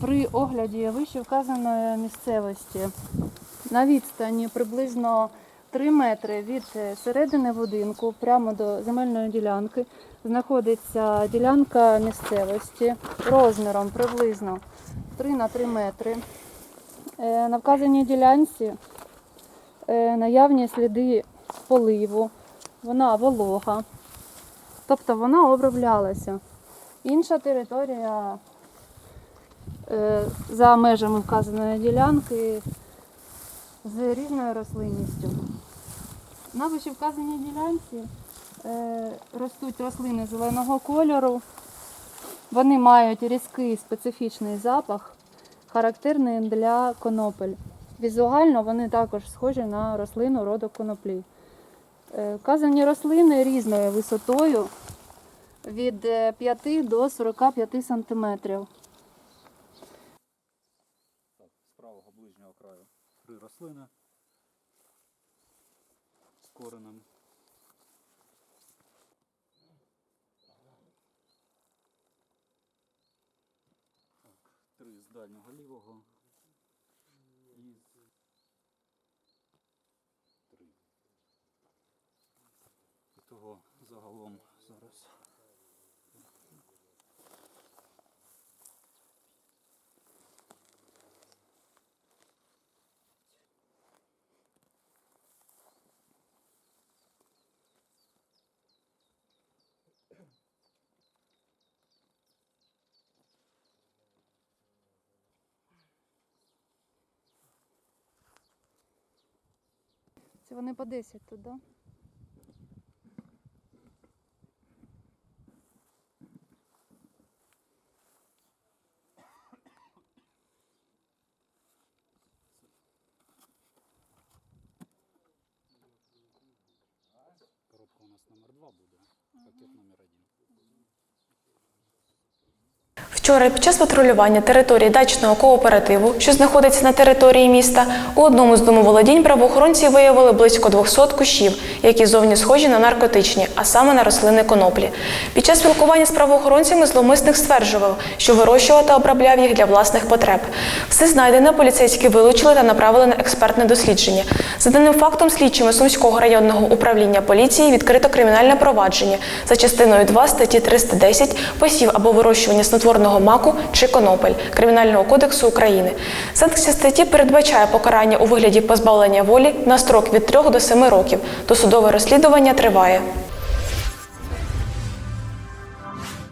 При огляді вище вказаної місцевості на відстані приблизно 3 метри від е, середини будинку прямо до земельної ділянки знаходиться ділянка місцевості розміром приблизно 3 на 3 метри. Е, на вказаній ділянці е, наявні сліди поливу, вона волога тобто вона оброблялася. Інша територія е, за межами вказаної ділянки з різною рослинністю. На вищевказаній ділянці е, ростуть рослини зеленого кольору. Вони мають різкий специфічний запах, характерний для конопель. Візуально вони також схожі на рослину роду коноплі. Е, Вказані рослини різною висотою від е, 5 до 45 сантиметрів. З правого ближнього краю три рослини з коренем. Три з дальнього лівого. І з- три. І того загалом зараз. Це вони по 10 тут, да? Нас номер два буде, пакет номер один. Вчора під час патрулювання території дачного кооперативу, що знаходиться на території міста, у одному з домоволодінь правоохоронці виявили близько 200 кущів, які зовні схожі на наркотичні, а саме на рослини коноплі. Під час спілкування з правоохоронцями зловмисник стверджував, що вирощував та обробляв їх для власних потреб. Все знайдене поліцейські вилучили та направили на експертне дослідження. За даним фактом, слідчими Сумського районного управління поліції відкрито кримінальне провадження за частиною 2 статті 310 посів або вирощування снотворного маку чи конопель Кримінального кодексу України. Санкція статті передбачає покарання у вигляді позбавлення волі на строк від 3 до 7 років. Досудове розслідування триває.